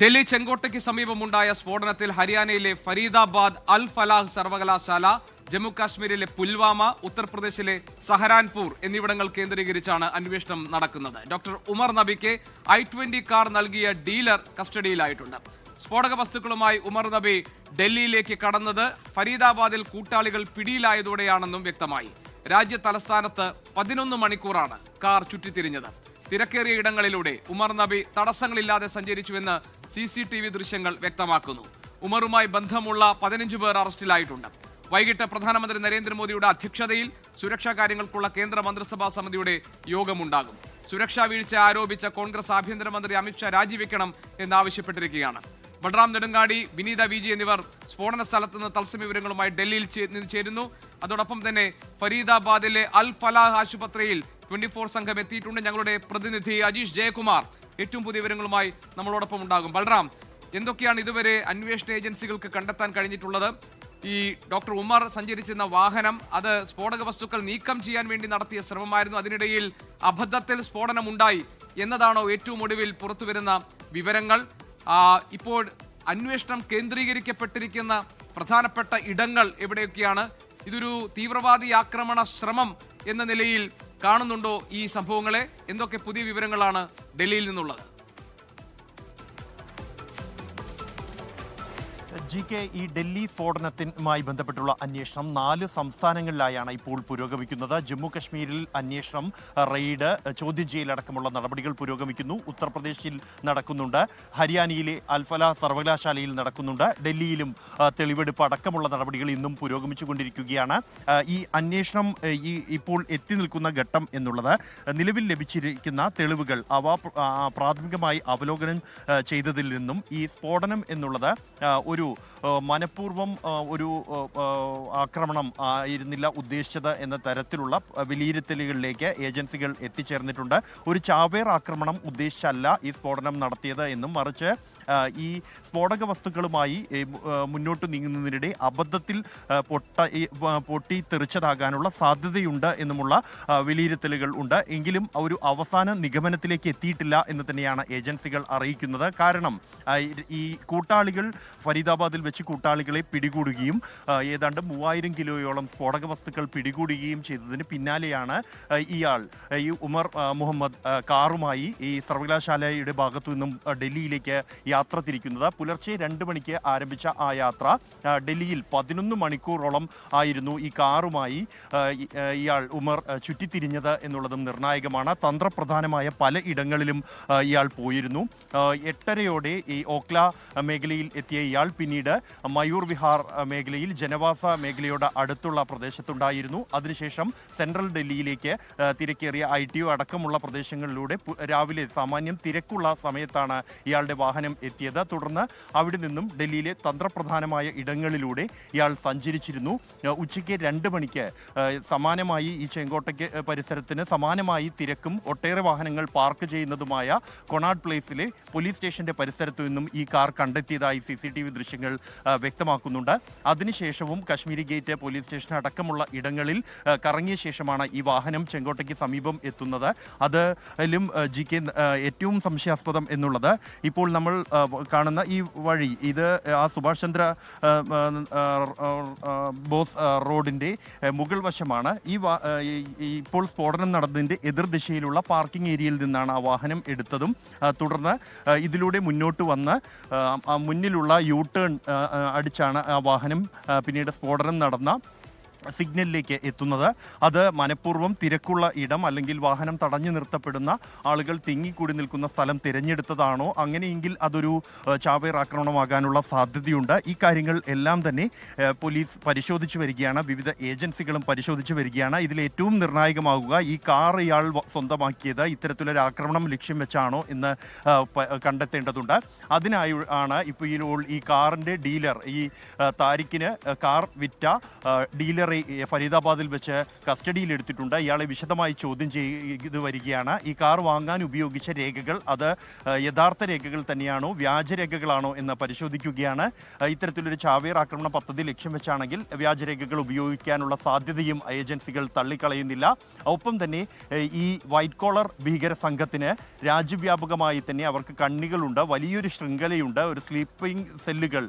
ഡൽഹി ചെങ്കോട്ടയ്ക്ക് സമീപമുണ്ടായ സ്ഫോടനത്തിൽ ഹരിയാനയിലെ ഫരീദാബാദ് അൽ ഫലാഹ് സർവകലാശാല ജമ്മു കാശ്മീരിലെ പുൽവാമ ഉത്തർപ്രദേശിലെ സഹരാൻപൂർ എന്നിവിടങ്ങൾ കേന്ദ്രീകരിച്ചാണ് അന്വേഷണം നടക്കുന്നത്. ഡോക്ടർ ഉമർ നബിക്ക് ഐ ട്വന്റി കാർ നൽകിയ ഡീലർ കസ്റ്റഡിയിലായിട്ടുണ്ട്. സ്ഫോടക വസ്തുക്കളുമായി ഉമർ നബി ഡൽഹിയിലേക്ക് കടന്നത് ഫരീദാബാദിൽ കൂട്ടാളികൾ പിടിയിലായതോടെയാണെന്നും വ്യക്തമായി. രാജ്യ തലസ്ഥാനത്ത് പതിനൊന്ന് മണിക്കൂറാണ് കാർ ചുറ്റിത്തിരിഞ്ഞത്. തിരക്കേറിയ ഇടങ്ങളിലൂടെ ഉമർ നബി തടസ്സങ്ങളില്ലാതെ സഞ്ചരിച്ചുവെന്ന് സി സി ടി വി ദൃശ്യങ്ങൾ വ്യക്തമാക്കുന്നു. ഉമറുമായി ബന്ധമുള്ള പതിനഞ്ച് പേർ അറസ്റ്റിലായിട്ടുണ്ട്. വൈകിട്ട് പ്രധാനമന്ത്രി നരേന്ദ്രമോദിയുടെ അധ്യക്ഷതയിൽ സുരക്ഷാ കാര്യങ്ങൾക്കുള്ള കേന്ദ്ര മന്ത്രിസഭാ സമിതിയുടെ യോഗമുണ്ടാകും. സുരക്ഷാ വീഴ്ച ആരോപിച്ച കോൺഗ്രസ് ആഭ്യന്തരമന്ത്രി അമിത്ഷാ രാജിവെക്കണം എന്നാവശ്യപ്പെട്ടിരിക്കുകയാണ്. ബൽറാം നെടുങ്ങാടി വിനീത വി ജി എന്നിവർ സ്ഫോടന സ്ഥലത്ത് നിന്ന് തത്സമയ വിവരങ്ങളുമായി ഡൽഹിയിൽ ചേരുന്നു. അതോടൊപ്പം തന്നെ ഫരീദാബാദിലെ അൽ ഫലാഹ് ആശുപത്രിയിൽ ട്വന്റി ഫോർ സംഘം എത്തിയിട്ടുണ്ട്. ഞങ്ങളുടെ പ്രതിനിധി അജീഷ് ജയകുമാർ ഏറ്റവും പുതിയ വിവരങ്ങളുമായി നമ്മളോടൊപ്പം ഉണ്ടാകും. ബൽറാം എന്തൊക്കെയാണ് ഇതുവരെ അന്വേഷണ ഏജൻസികൾക്ക് കണ്ടെത്താൻ കഴിഞ്ഞിട്ടുള്ളത്? ഈ ഡോക്ടർ ഉമർ സഞ്ചരിച്ചിരുന്ന വാഹനം അത് സ്ഫോടക വസ്തുക്കൾ നീക്കം ചെയ്യാൻ വേണ്ടി നടത്തിയ ശ്രമമായിരുന്നു. അതിനിടയിൽ അബദ്ധത്തിൽ സ്ഫോടനം ഉണ്ടായി എന്നതാണോ ഏറ്റവും ഒടുവിൽ പുറത്തുവരുന്ന വിവരങ്ങൾ? ഇപ്പോൾ അന്വേഷണം കേന്ദ്രീകരിക്കപ്പെട്ടിരിക്കുന്ന പ്രധാനപ്പെട്ട ഇടങ്ങൾ എവിടെയൊക്കെയാണ്? ഇതൊരു തീവ്രവാദി ആക്രമണ ശ്രമം എന്ന നിലയിൽ കാണുന്നുണ്ടോ ഈ സംഭവങ്ങളെ? എന്തൊക്കെ പുതിയ വിവരങ്ങളാണ് ഡൽഹിയിൽ നിന്നുള്ളത്? ജി കെ ഈ ഡൽഹി സ്ഫോടനത്തിനുമായി ബന്ധപ്പെട്ടുള്ള അന്വേഷണം നാല് സംസ്ഥാനങ്ങളിലായാണ് ഇപ്പോൾ പുരോഗമിക്കുന്നത്. ജമ്മു കശ്മീരിൽ അന്വേഷണം റെയ്ഡ് ചോദ്യം ചെയ്യലടക്കമുള്ള നടപടികൾ പുരോഗമിക്കുന്നു. ഉത്തർപ്രദേശിൽ നടക്കുന്നുണ്ട്. ഹരിയാനയിലെ അൽഫല സർവകലാശാലയിൽ നടക്കുന്നുണ്ട്. ഡൽഹിയിലും തെളിവെടുപ്പ് അടക്കമുള്ള നടപടികൾ ഇന്നും പുരോഗമിച്ചുകൊണ്ടിരിക്കുകയാണ്. ഈ അന്വേഷണം ഈ ഇപ്പോൾ എത്തി നിൽക്കുന്ന ഘട്ടം എന്നുള്ളത് നിലവിൽ ലഭിച്ചിരിക്കുന്ന തെളിവുകൾ അവ പ്രാഥമികമായി അവലോകനം ചെയ്തതിൽ നിന്നും ഈ സ്ഫോടനം എന്നുള്ളത് ഒരു മനഃപൂർവം ഒരു ആക്രമണം ആയിരുന്നില്ല ഉദ്ദേശിച്ചത് എന്ന തരത്തിലുള്ള വിലയിരുത്തലുകളിലേക്ക് ഏജൻസികൾ എത്തിച്ചേർന്നിട്ടുണ്ട്. ഒരു ചാവേർ ആക്രമണം ഉദ്ദേശിച്ചല്ല ഈ സ്ഫോടനം നടത്തിയത് എന്നും മറിച്ച് ഈ സ്ഫോടക വസ്തുക്കളുമായി മുന്നോട്ട് നീങ്ങുന്നതിനിടെ അബദ്ധത്തിൽ പൊട്ട പൊട്ടി തെറിച്ചതാകാനുള്ള സാധ്യതയുണ്ട് എന്നുമുള്ള വിലയിരുത്തലുകൾ ഉണ്ട്. എങ്കിലും ഒരു അവസാന നിഗമനത്തിലേക്ക് എത്തിയിട്ടില്ല എന്ന് തന്നെയാണ് ഏജൻസികൾ അറിയിക്കുന്നത്. കാരണം ഈ- ഈ കൂട്ടാളികൾ ഫരീദാബാദിൽ വെച്ച് കൂട്ടാളികളെ പിടികൂടുകയും ഏതാണ്ട് മൂവായിരം കിലോയോളം സ്ഫോടക വസ്തുക്കൾ പിടികൂടുകയും ചെയ്തതിന് പിന്നാലെയാണ് ഇയാൾ ഈ ഉമർ മുഹമ്മദ് കാറുമായി ഈ സർവകലാശാലയുടെ ഭാഗത്തു നിന്നും ഡൽഹിയിലേക്ക് ഡൽഹിയിലേക്ക് യാത്ര തിരിക്കുന്നത്. പുലർച്ചെ രണ്ട് മണിക്ക് ആരംഭിച്ച ആ യാത്ര ഡൽഹിയിൽ പതിനൊന്ന് മണിക്കൂറോളം ആയിരുന്നു ഈ കാറുമായി ഇയാൾ ഉമർ ചുറ്റിത്തിരിഞ്ഞത് എന്നുള്ളതും നിർണായകമാണ്. തന്ത്രപ്രധാനമായ പല ഇടങ്ങളിലും ഇയാൾ പോയിരുന്നു. എട്ടരയോടെ ഈ ഓക്ല മേഖലയിൽ എത്തിയ ഇയാൾ പിന്നീട് മയൂർ വിഹാർ മേഖലയിൽ ജനവാസ മേഖലയോട് അടുത്തുള്ള പ്രദേശത്തുണ്ടായിരുന്നു. അതിനുശേഷം സെൻട്രൽ ഡൽഹിയിലേക്ക് തിരക്കേറിയ ഐ ടി ഒ അടക്കമുള്ള പ്രദേശങ്ങളിലൂടെ രാവിലെ സാമാന്യം തിരക്കുള്ള സമയത്താണ് ഇയാളുടെ വാഹനം എത്തിയത്. തുടർന്ന് അവിടെ നിന്നും ഡൽഹിയിലെ തന്ത്രപ്രധാനമായ ഇടങ്ങളിലൂടെ ഇയാൾ സഞ്ചരിച്ചിരുന്നു. ഉച്ചയ്ക്ക് രണ്ട് മണിക്ക് സമാനമായി ഈ ചെങ്കോട്ടയ്ക്ക് പരിസരത്തിന് സമാനമായി തിരക്കും ഒട്ടേറെ വാഹനങ്ങൾ പാർക്ക് ചെയ്യുന്നതുമായ കൊണാട് പ്ലേസിലെ പോലീസ് സ്റ്റേഷന്റെ പരിസരത്തു നിന്നും ഈ കാർ കണ്ടെത്തിയതായി സി സി ടി വി ദൃശ്യങ്ങൾ വ്യക്തമാക്കുന്നുണ്ട്. അതിനുശേഷവും കശ്മീരി ഗേറ്റ് പോലീസ് സ്റ്റേഷൻ അടക്കമുള്ള ഇടങ്ങളിൽ കറങ്ങിയ ശേഷമാണ് ഈ വാഹനം ചെങ്കോട്ടയ്ക്ക് സമീപം എത്തുന്നത്. അതിലും ജി കെ ഏറ്റവും സംശയാസ്പദം എന്നുള്ളത് ഇപ്പോൾ നമ്മൾ കാണുന്ന ഈ വഴി. ഇത് ആ സുഭാഷ് ചന്ദ്ര ബോസ് റോഡിന്റെ മുകൾ വശമാണ്. ഈ ഇപ്പോൾ സ്ഫോടനം നടന്നതിന്റെ എതിർദിശയിലുള്ള പാർക്കിംഗ് ഏരിയയിൽ നിന്നാണ് ആ വാഹനം എടുത്തതും തുടർന്ന് ഇതിലൂടെ മുന്നോട്ട് വന്ന് മുന്നിലുള്ള യൂ ടേൺ അടിച്ചാണ് ആ വാഹനം പിന്നീട് സ്ഫോടനം നടന്ന സിഗ്നലിലേക്ക് എത്തുന്നത്. അത് മനഃപൂർവം തിരക്കുള്ള ഇടം അല്ലെങ്കിൽ വാഹനം തടഞ്ഞു നിർത്തപ്പെടുന്ന ആളുകൾ തിങ്ങിക്കൂടി നിൽക്കുന്ന സ്ഥലം തിരഞ്ഞെടുത്തതാണോ? അങ്ങനെയെങ്കിൽ അതൊരു ചാവേർ ആക്രമണമാകാനുള്ള സാധ്യതയുണ്ട്. ഈ കാര്യങ്ങൾ എല്ലാം തന്നെ പോലീസ് പരിശോധിച്ചു വരികയാണ്. വിവിധ ഏജൻസികളും പരിശോധിച്ചു വരികയാണ്. ഇതിൽ ഏറ്റവും നിർണായകമാകുക ഈ കാർ ഇയാൾ സ്വന്തമാക്കിയത് ഇത്തരത്തിലൊരു ആക്രമണം ലക്ഷ്യം വെച്ചാണോ എന്ന് കണ്ടെത്തേണ്ടതുണ്ട്. അതിനായി ആണ് ഇപ്പോൾ ഈ കാറിന്റെ ഡീലർ ഈ താരിഖിന് കാർ വിറ്റ ഡീലറെ ഫരീദാബാദിൽ വെച്ച് കസ്റ്റഡിയിലെടുത്തിട്ടുണ്ട് ഇയാളെ വിശദമായി ചോദ്യം ചെയ്ത് വരികയാണ്. ഈ കാർ വാങ്ങാൻ ഉപയോഗിച്ച രേഖകൾ അത് യഥാർത്ഥ രേഖകൾ തന്നെയാണോ വ്യാജരേഖകളാണോ എന്ന് പരിശോധിക്കുകയാണ്. ഇത്തരത്തിലൊരു ചാവേർ ആക്രമണ പദ്ധതി ലക്ഷ്യം വെച്ചാണെങ്കിൽ വ്യാജരേഖകൾ ഉപയോഗിക്കാനുള്ള സാധ്യതയും ഏജൻസികൾ തള്ളിക്കളയുന്നില്ല. ഒപ്പം തന്നെ ഈ വൈറ്റ് കോളർ ഭീകര സംഘത്തിന് രാജ്യവ്യാപകമായി തന്നെ അവർക്ക് കണ്ണികളുണ്ട് വലിയൊരു ശൃംഖലയുണ്ട് ഒരു സ്ലീപ്പിംഗ് സെല്ലുകൾ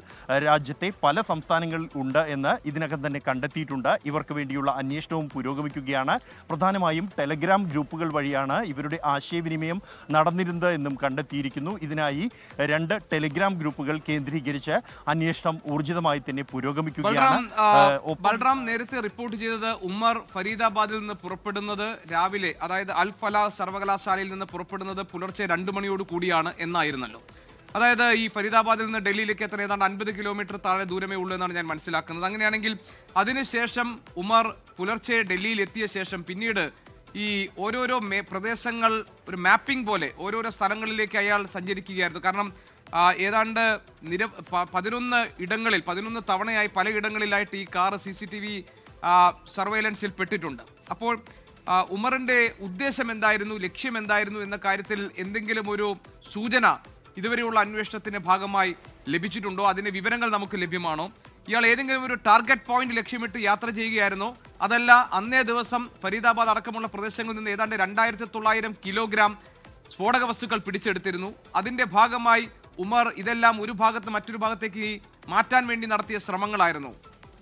രാജ്യത്തെ പല സംസ്ഥാനങ്ങളിൽ ഉണ്ട് എന്ന് ഇതിനകം തന്നെ കണ്ടെത്തിയിട്ടുണ്ട്. ഇവർക്ക് വേണ്ടിയുള്ള അന്വേഷണവും പുരോഗമിക്കുകയാണ്. പ്രധാനമായും ടെലഗ്രാം ഗ്രൂപ്പുകൾ വഴിയാണ് ഇവരുടെ ആശയവിനിമയം നടന്നിരുന്നത് എന്നും കണ്ടെത്തിയിരിക്കുന്നു. ഇതിനായി രണ്ട് ടെലിഗ്രാം ഗ്രൂപ്പുകൾ കേന്ദ്രീകരിച്ച് അന്വേഷണം ഊർജിതമായി തന്നെ പുരോഗമിക്കുകയാണ്. ബൽറാം നേരത്തെ റിപ്പോർട്ട് ചെയ്തത് ഉമ്മർ ഫരീദാബാദിൽ നിന്ന് പുറപ്പെടുന്നത് രാവിലെ അതായത് അൽ ഫലാ സർവകലാശാലയിൽ നിന്ന് പുറപ്പെടുന്നത് പുലർച്ചെ രണ്ടു മണിയോട് കൂടിയാണ് എന്നായിരുന്നല്ലോ. അതായത് ഈ ഫരീദാബാദിൽ നിന്ന് ഡൽഹിയിലേക്ക് എത്ര ഏതാണ്ട് അൻപത് കിലോമീറ്റർ താഴെ ദൂരമേ ഉള്ളൂ എന്നാണ് ഞാൻ മനസ്സിലാക്കുന്നത്. അങ്ങനെയാണെങ്കിൽ അതിനുശേഷം ഉമർ പുലർച്ചെ ഡൽഹിയിൽ എത്തിയ ശേഷം പിന്നീട് ഈ ഓരോരോ മേ പ്രദേശങ്ങൾ ഒരു മാപ്പിംഗ് പോലെ ഓരോരോ സ്ഥലങ്ങളിലേക്ക് അയാൾ സഞ്ചരിക്കുകയായിരുന്നു. കാരണം ഏതാണ്ട് നിര പതിനൊന്ന് ഇടങ്ങളിൽ പതിനൊന്ന് തവണയായി പല ഇടങ്ങളിലായിട്ട് ഈ car C C T V സർവൈലൻസിൽ പെട്ടിട്ടുണ്ട്. അപ്പോൾ ഉമറിന്റെ ഉദ്ദേശം എന്തായിരുന്നു ലക്ഷ്യം എന്തായിരുന്നു എന്ന കാര്യത്തിൽ എന്തെങ്കിലും ഒരു സൂചന ഇതുവരെയുള്ള അന്വേഷണത്തിന്റെ ഭാഗമായി ലഭിച്ചിട്ടുണ്ടോ? അതിന്റെ വിവരങ്ങൾ നമുക്ക് ലഭ്യമാണോ? ഇയാൾ ഏതെങ്കിലും ഒരു ടാർഗറ്റ് പോയിന്റ് ലക്ഷ്യമിട്ട് യാത്ര ചെയ്യുകയായിരുന്നോ? അതല്ല അന്നേ ദിവസം ഫരീദാബാദ് അടക്കമുള്ള പ്രദേശങ്ങളിൽ നിന്ന് ഏതാണ്ട് രണ്ടായിരത്തി തൊള്ളായിരം കിലോഗ്രാം സ്ഫോടക വസ്തുക്കൾ പിടിച്ചെടുത്തിരുന്നു. അതിന്റെ ഭാഗമായി ഉമർ ഇതെല്ലാം ഒരു ഭാഗത്ത് മറ്റൊരു ഭാഗത്തേക്ക് മാറ്റാൻ വേണ്ടി നടത്തിയ ശ്രമങ്ങളായിരുന്നു.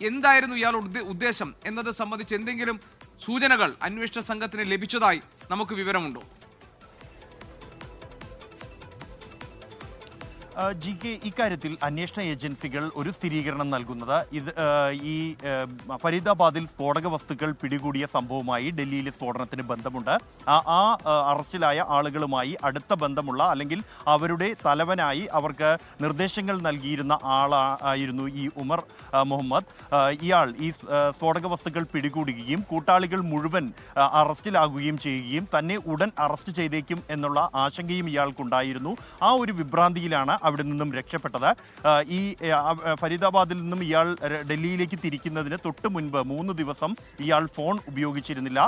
എന്തായിരുന്നു ഇയാളുടെ ഉദ്ദേശം? എന്നത് സംബന്ധിച്ച് എന്തെങ്കിലും സൂചനകൾ അന്വേഷണ സംഘത്തിന് ലഭിച്ചതായി നമുക്ക് വിവരമുണ്ടോ? ജി കെ ഇക്കാര്യത്തിൽ അന്വേഷണ ഏജൻസികൾ ഒരു സ്ഥിരീകരണം നൽകുന്നത്. ഇത് ഈ ഫരീദാബാദിൽ സ്ഫോടക വസ്തുക്കൾ പിടികൂടിയ സംഭവവുമായി ഡൽഹിയിലെ സ്ഫോടനത്തിന് ബന്ധമുണ്ട്. ആ അറസ്റ്റിലായ ആളുകളുമായി അടുത്ത ബന്ധമുള്ള അല്ലെങ്കിൽ അവരുടെ തലവനായി അവർക്ക് നിർദ്ദേശങ്ങൾ നൽകിയിരുന്ന ആളായിരുന്നു ഈ ഉമർ മുഹമ്മദ്. ഇയാൾ ഈ സ്ഫോടക വസ്തുക്കൾ പിടികൂടുകയും കൂട്ടാളികൾ മുഴുവൻ അറസ്റ്റിലാകുകയും ചെയ്യുകയും തന്നെ ഉടൻ അറസ്റ്റ് ചെയ്തേക്കും എന്നുള്ള ആശങ്കയും ഇയാൾക്കുണ്ടായിരുന്നു. ആ ഒരു വിഭ്രാന്തിയിലാണ് അവിടെ നിന്നും രക്ഷപ്പെട്ടത്. ഈ ഫരീദാബാദിൽ നിന്നും ഇയാൾ ഡൽഹിയിലേക്ക് തിരിക്കുന്നതിന് തൊട്ട് മുൻപ് മൂന്ന് ദിവസം ഇയാൾ ഫോൺ ഉപയോഗിച്ചിരുന്നില്ല.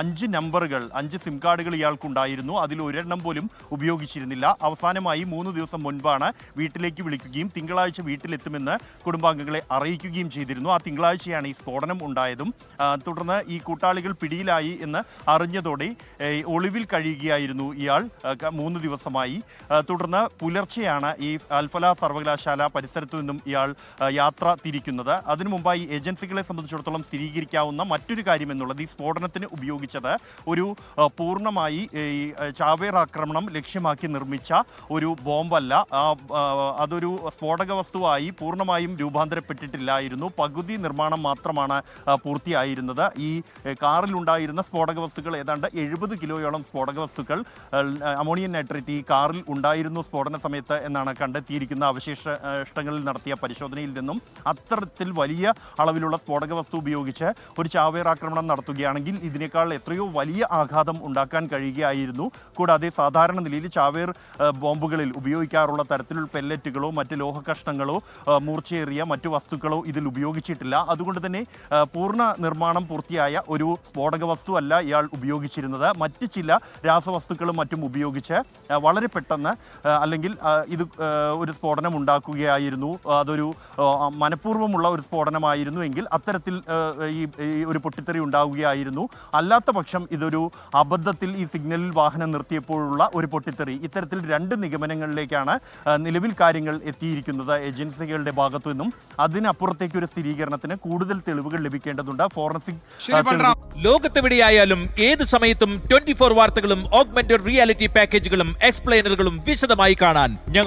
അഞ്ച് നമ്പറുകൾ അഞ്ച് സിം കാർഡുകൾ ഇയാൾക്കുണ്ടായിരുന്നു. അതിൽ ഒരെണ്ണം പോലും ഉപയോഗിച്ചിരുന്നില്ല. അവസാനമായി മൂന്ന് ദിവസം മുൻപാണ് വീട്ടിലേക്ക് വിളിക്കുകയും തിങ്കളാഴ്ച വീട്ടിലെത്തുമെന്ന് കുടുംബാംഗങ്ങളെ അറിയിക്കുകയും ചെയ്തിരുന്നു. ആ തിങ്കളാഴ്ചയാണ് ഈ സ്ഫോടനം ഉണ്ടായതും. തുടർന്ന് ഈ കൂട്ടാളികൾ പിടിയിലായി എന്ന് അറിഞ്ഞതോടെ ഒളിവിൽ കഴിയുകയായിരുന്നു ഇയാൾ മൂന്ന് ദിവസമായി. തുടർന്ന് പുലർച്ചെയാണ് ഈ അൽഫല സർവകലാശാല പരിസരത്തു നിന്നും ഇയാൾ യാത്ര തിരിക്കുന്നത്. അതിനു മുമ്പായി ഏജൻസികളെ സംബന്ധിച്ചിടത്തോളം സ്ഥിരീകരിക്കാവുന്ന മറ്റൊരു കാര്യം എന്നുള്ളത് ഈ സ്ഫോടനത്തിന് ഉപയോഗിച്ചത് ഒരു പൂർണമായി ഈ ചാവേർ ആക്രമണം ലക്ഷ്യമാക്കി നിർമ്മിച്ച ഒരു ബോംബല്ല. അതൊരു സ്ഫോടക വസ്തുവായി പൂർണമായും രൂപാന്തരപ്പെട്ടിട്ടില്ലായിരുന്നു. പകുതി നിർമ്മാണം മാത്രമാണ് പൂർത്തിയായിരുന്നത്. ഈ കാറിലുണ്ടായിരുന്ന സ്ഫോടക വസ്തുക്കൾ ഏതാണ്ട് എഴുപത് കിലോയോളം സ്ഫോടക വസ്തുക്കൾ അമോണിയൻ അമോണിയം നൈട്രേറ്റ് ഈ കാറിൽ ഉണ്ടായിരുന്നു സ്ഫോടന സമയത്ത്. എന്നാണ് കണ്ടെത്തിയിരിക്കുന്ന അവശേഷങ്ങളിൽ നടത്തിയ പരിശോധനയിൽ നിന്നും അത്തരത്തിൽ വലിയ അളവിലുള്ള സ്ഫോടക വസ്തു ഉപയോഗിച്ച് ഒരു ചാവേർ ആക്രമണം നടത്തുകയാണെങ്കിൽ ഇതിനേക്കാൾ എത്രയോ വലിയ ആഘാതം ഉണ്ടാക്കാൻ കഴിയുകയായിരുന്നു. കൂടാതെ സാധാരണ നിലയിൽ ചാവേർ ബോംബുകളിൽ ഉപയോഗിക്കാറുള്ള തരത്തിലുള്ള പെല്ലറ്റുകളോ മറ്റ് ലോഹ കഷ്ണങ്ങളോ മൂർച്ചയേറിയ മറ്റു വസ്തുക്കളോ ഇതിൽ ഉപയോഗിച്ചിട്ടില്ല. അതുകൊണ്ട് തന്നെ പൂർണ നിർമ്മാണം പൂർത്തിയായ ഒരു സ്ഫോടക വസ്തു അല്ല ഇയാൾ ഉപയോഗിച്ചിരുന്നത്. മറ്റ് ചില രാസവസ്തുക്കളും മറ്റും ഉപയോഗിച്ച് വളരെ പെട്ടെന്ന് അല്ലെങ്കിൽ ആ, ഇത് ഒരു സ്ഫോടനം ഉണ്ടാക്കുകയായിരുന്നു. അതൊരു മനഃപൂർവമുള്ള ഒരു സ്ഫോടനമായിരുന്നു എങ്കിൽ അത്തരത്തിൽ ഈ ഒരു പൊട്ടിത്തെറി ഉണ്ടാവുകയായിരുന്നു. അല്ലാത്ത പക്ഷം ഇതൊരു അബദ്ധത്തിൽ ഈ സിഗ്നലിൽ വാഹനം നിർത്തിയപ്പോഴുള്ള ഒരു പൊട്ടിത്തെറി. ഇത്തരത്തിൽ രണ്ട് നിഗമനങ്ങളിലേക്കാണ് നിലവിൽ കാര്യങ്ങൾ എത്തിയിരിക്കുന്നത് ഏജൻസികളുടെ ഭാഗത്തു നിന്നും അതിനപ്പുറത്തേക്ക് ഒരു സ്ഥിരീകരണത്തിന് കൂടുതൽ തെളിവുകൾ ലഭിക്കേണ്ടതുണ്ട്. ഫോറൻസിക് ലോകത്തെവിടെയായാലും ഏത് സമയത്തും ട്വന്റി ഫോർ വാർത്തകളും ഓഗ്മെന്റഡ് റിയാലിറ്റി പാക്കേജുകളും എക്സ്പ്ലെയിനറുകളും വിശദമായി കാണാൻ